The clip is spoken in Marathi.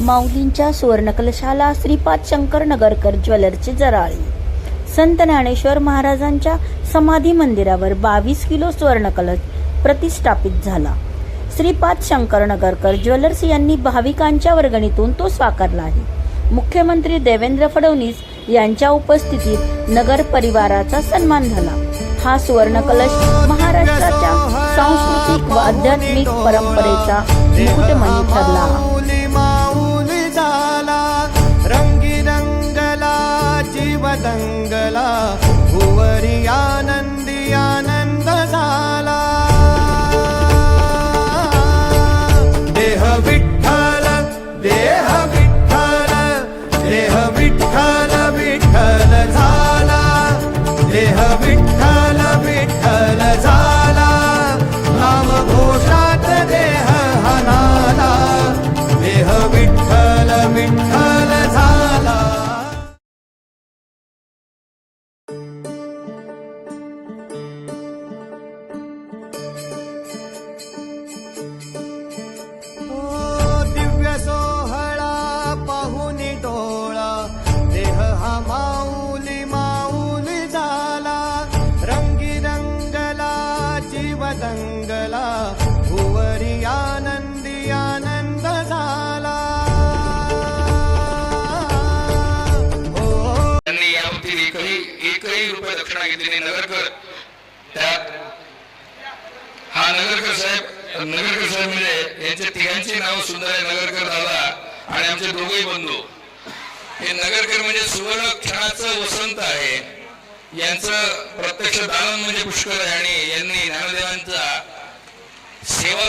माऊलींच्या सुवर्णकलशाला श्रीपाद शंकर नगरकर ज्वेलरचे जराळी. संत ज्ञानेश्वर महाराजांच्या समाधी मंदिरावर बावीस किलो सुवर्णकलश प्रतिष्ठापित झाला. श्रीपाद शंकर नगरकर ज्वेलर्स यांनी भाविकांच्या वर्गणीतून तो साकारला आहे. मुख्यमंत्री देवेंद्र फडणवीस यांच्या उपस्थितीत नगर परिवाराचा सन्मान झाला. हा सुवर्णकलश महाराष्ट्राच्या सांस्कृतिक व आध्यात्मिक परंपरेचा मुकुटमणी ठरला. दंगला भुवरी आनंदी आनंद झाला देह विठ्ठल देह विठ्ठल देह विठ्ठल विठ्ठल झाला देह विठ्ठल विठ्ठल झाला नाम घोषात देह हनाला देह विठ्ठल कोटी रुपये दक्षिणा घेतली नगरकर त्यात हा नगरकर साहेब नगरकर साहेब म्हणजे यांच्या तिघांची नाव सुंदर आहे नगरकर दादा आणि आमचे दोघेही बंधू. हे नगरकर म्हणजे सुवर्ण क्षणाचं वसंत आहे. यांचं प्रत्यक्ष दालन म्हणजे पुष्कळ आहे आणि यांनी ज्ञानदेवांचा सेवा